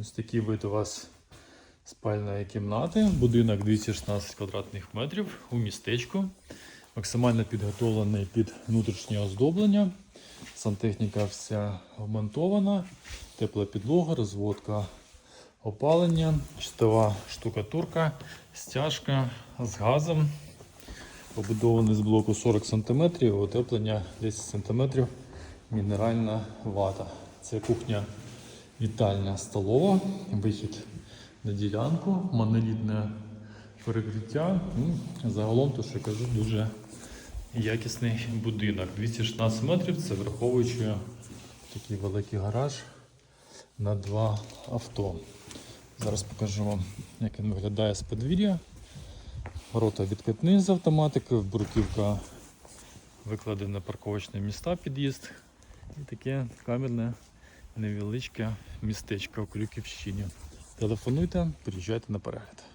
Ось такий вид у вас спальної кімнати. Будинок 216 квадратних метрів у містечку. Максимально підготовлений під внутрішнє оздоблення. Сантехніка вся вмонтована, тепла підлога, розводка опалення, чистова штукатурка, стяжка з газом. Побудований з блоку 40 см, утеплення 10 см, мінеральна вата. Це кухня вітальня столова, вихід на ділянку, монолітне перекриття. Ну, Загалом, то що кажу, дуже якісний будинок. 216 метрів, це враховуючи такий великий гараж на два авто. Зараз покажу вам, як він виглядає з подвір'я. Ворота відкатні з автоматикою, бруківка викладена парковочне міста під'їзд. І таке камерне невеличке містечко у Клюківщині. Телефонуйте, приїжджайте на перегляд.